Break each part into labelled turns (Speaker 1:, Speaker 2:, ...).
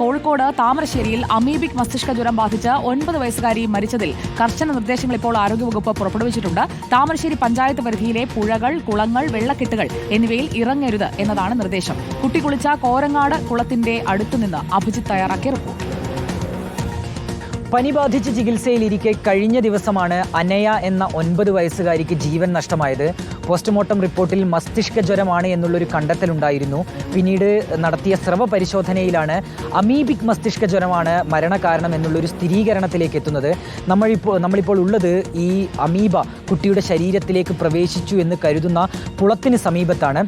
Speaker 1: കോഴിക്കോട് താമരശ്ശേരിയിൽ അമീബിക് മസ്തിഷ്ക ജ്വരം ബാധിച്ച് ഒൻപത് വയസ്സുകാരി മരിച്ചതിൽ കർശന നിർദ്ദേശങ്ങൾ ഇപ്പോൾ ആരോഗ്യവകുപ്പ് പുറപ്പെടുവിച്ചിട്ടുണ്ട്. താമരശ്ശേരി പഞ്ചായത്ത് പരിധിയിലെ പുഴകൾ കുളങ്ങൾ വെള്ളക്കെട്ടുകൾ എന്നിവയിൽ ഇറങ്ങരുത് എന്നതാണ് നിർദ്ദേശം. കുട്ടി കുളിച്ച കോരങ്ങാട് കുളത്തിന്റെ അടുത്തുനിന്ന് അഭിജിത്ത് തയ്യാറാക്കിയ റിപ്പോർട്ട്.
Speaker 2: പനി ബാധിച്ച് ചികിത്സയിലിരിക്കെ കഴിഞ്ഞ ദിവസമാണ് അനയ എന്ന ഒൻപത് വയസ്സുകാരിക്ക് ജീവൻ നഷ്ടമായത്. പോസ്റ്റ്മോർട്ടം റിപ്പോർട്ടിൽ മസ്തിഷ്ക ജ്വരമാണ് എന്നുള്ളൊരു കണ്ടെത്തലുണ്ടായിരുന്നു. പിന്നീട് നടത്തിയ സ്രവ പരിശോധനയിലാണ് അമീബിക് മസ്തിഷ്ക ജ്വരമാണ് മരണകാരണം എന്നുള്ളൊരു സ്ഥിരീകരണത്തിലേക്ക് എത്തുന്നത്. നമ്മളിപ്പോൾ നമ്മളിപ്പോൾ ഉള്ളത് ഈ അമീബ കുട്ടിയുടെ ശരീരത്തിലേക്ക് പ്രവേശിച്ചു എന്ന് കരുതുന്ന കുളത്തിന് സമീപത്താണ്.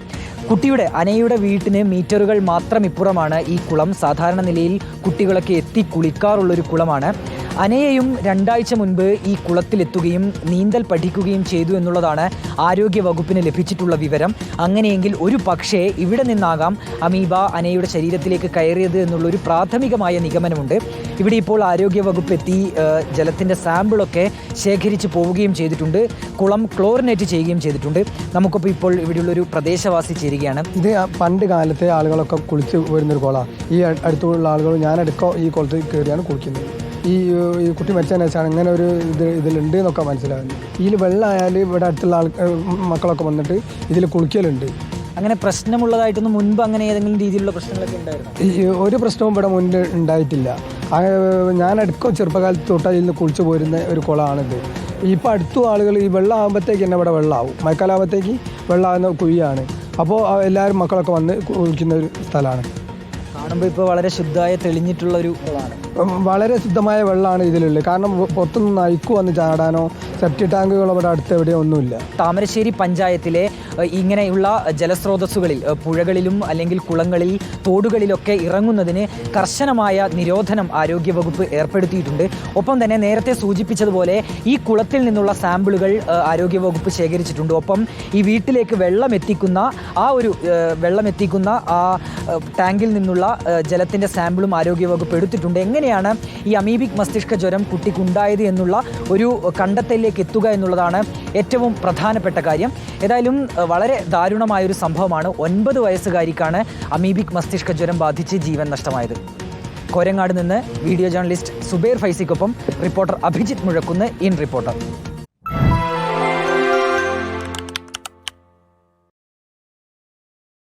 Speaker 2: കുട്ടിയുടെ അനയുടെ വീട്ടിന് മീറ്ററുകൾ മാത്രം ഇപ്പുറമാണ് ഈ കുളം. സാധാരണ നിലയിൽ കുട്ടികളൊക്കെ എത്തി കുളിക്കാറുള്ളൊരു കുളമാണ്. അനയെയും രണ്ടാഴ്ച മുൻപ് ഈ കുളത്തിലെത്തുകയും നീന്തൽ പഠിക്കുകയും ചെയ്തു എന്നുള്ളതാണ് ആരോഗ്യ വകുപ്പിന് ലഭിച്ചിട്ടുള്ള വിവരം. അങ്ങനെയെങ്കിൽ ഒരു പക്ഷേ ഇവിടെ നിന്നാകാം അമീബ അനയുടെ ശരീരത്തിലേക്ക് കയറിയത് എന്നുള്ളൊരു പ്രാഥമികമായ നിഗമനമുണ്ട്. ഇവിടെ ഇപ്പോൾ ആരോഗ്യ വകുപ്പ് എത്തി ജലത്തിന്റെ സാമ്പിളൊക്കെ ശേഖരിച്ച് പോവുകയും ചെയ്തിട്ടുണ്ട്. കുളം ക്ലോറിനേറ്റ് ചെയ്യുകയും ചെയ്തിട്ടുണ്ട്. നമുക്കിപ്പോൾ ഇപ്പോൾ ഇവിടെയുള്ളൊരു പ്രദേശവാസി ചേരുകയാണ്.
Speaker 3: ഇത് പണ്ട് കാലത്തെ ആളുകളൊക്കെ കുളിച്ച് വരുന്നൊരു കുളമാണ് ഈ അടുത്തുള്ള ആളുകൾ ഞാനടക്കം ഈ കുളത്തിൽ കയറിയാണ് കുളിക്കുന്നത്. ഈ ഈ കുട്ടി മരിച്ചതിന് ശേഷമാണ് ഇങ്ങനെ ഒരു ഇത് ഇതിലുണ്ട് എന്നൊക്കെ മനസ്സിലാകുന്നത് ഇതിൽ വെള്ളമായാൽ ഇവിടെ അടുത്തുള്ള ആൾ ഏഹ്, മക്കളൊക്കെ വന്നിട്ട് ഇതിൽ കുളിക്കലുണ്ട്.
Speaker 2: അങ്ങനെ പ്രശ്നമുള്ളതായിട്ടൊന്നും മുൻപ് അങ്ങനെ ഏതെങ്കിലും രീതിയിലുള്ള പ്രശ്നങ്ങളൊക്കെ ഉണ്ടായിരുന്നു?
Speaker 3: ഈ ഒരു പ്രശ്നവും ഇവിടെ മുന്നിൽ ഉണ്ടായിട്ടില്ല. ഞാൻ അടുക്കോ ചെറുപ്പകാലത്ത് തൊട്ട് അതിൽ നിന്ന് കുളിച്ച് പോരുന്ന ഒരു കുളമാണിത്. ഇപ്പോൾ അടുത്തും ആളുകൾ ഈ വെള്ളം ആകുമ്പോഴത്തേക്ക് തന്നെ ഇവിടെ വെള്ളമാവും. മഴക്കാലാകുമ്പോഴത്തേക്ക് വെള്ളമാകുന്ന കുഴിയാണ്. അപ്പോൾ എല്ലാവരും മക്കളൊക്കെ വന്ന് കുളിക്കുന്ന ഒരു സ്ഥലമാണ്.
Speaker 2: കാണുമ്പോൾ ഇപ്പോൾ വളരെ ശുദ്ധമായ തെളിഞ്ഞിട്ടുള്ള ഒരു കുളമാണ്
Speaker 3: വളരെ ശുദ്ധമായ വെള്ളമാണ് ഇതിലുള്ളത്. കാരണം പുറത്തുനിന്ന് നയിക്കു വന്ന് ചാടാനോ സെപ്റ്റി ടാങ്കുകളോ ഇവിടെ അടുത്ത് എവിടെയോ ഒന്നുമില്ല.
Speaker 2: താമരശ്ശേരി പഞ്ചായത്തിലെ ഇങ്ങനെയുള്ള ജലസ്രോതസ്സുകളിൽ പുഴകളിലും അല്ലെങ്കിൽ കുളങ്ങളിൽ തോടുകളിലൊക്കെ ഇറങ്ങുന്നതിന് കർശനമായ നിരോധനം ആരോഗ്യവകുപ്പ് ഏർപ്പെടുത്തിയിട്ടുണ്ട്. ഒപ്പം തന്നെ നേരത്തെ സൂചിപ്പിച്ചതുപോലെ ഈ കുളത്തിൽ നിന്നുള്ള സാമ്പിളുകൾ ആരോഗ്യവകുപ്പ് ശേഖരിച്ചിട്ടുണ്ട്. ഒപ്പം ഈ വീട്ടിലേക്ക് വെള്ളം എത്തിക്കുന്ന ആ ഒരു വെള്ളമെത്തിക്കുന്ന വെള്ളം എത്തിക്കുന്ന ആ ടാങ്കിൽ നിന്നുള്ള ഏഹ്, ജലത്തിന്റെ സാമ്പിളും ആരോഗ്യവകുപ്പ് എടുത്തിട്ടുണ്ട്. എങ്ങനെയാണ് ഈ അമീബിക് മസ്തിഷ്ക ജ്വരം കുട്ടിക്കുണ്ടായത് എന്നുള്ള ഒരു കണ്ടെത്തലിലേക്ക് എത്തുക എന്നുള്ളതാണ് ഏറ്റവും പ്രധാനപ്പെട്ട കാര്യം. ഏതായാലും വളരെ ദാരുണമായൊരു സംഭവമാണ്. ഒൻപത് വയസ്സുകാരിക്കാണ് അമീബിക് മസ്തിഷ്ക ജ്വരം ബാധിച്ച് ജീവൻ നഷ്ടമായത്. കോരങ്ങാട് നിന്ന് video journalist Zubair ഫൈസിക്കൊപ്പം reporter Abhijith Muzhakkunnu in reporter.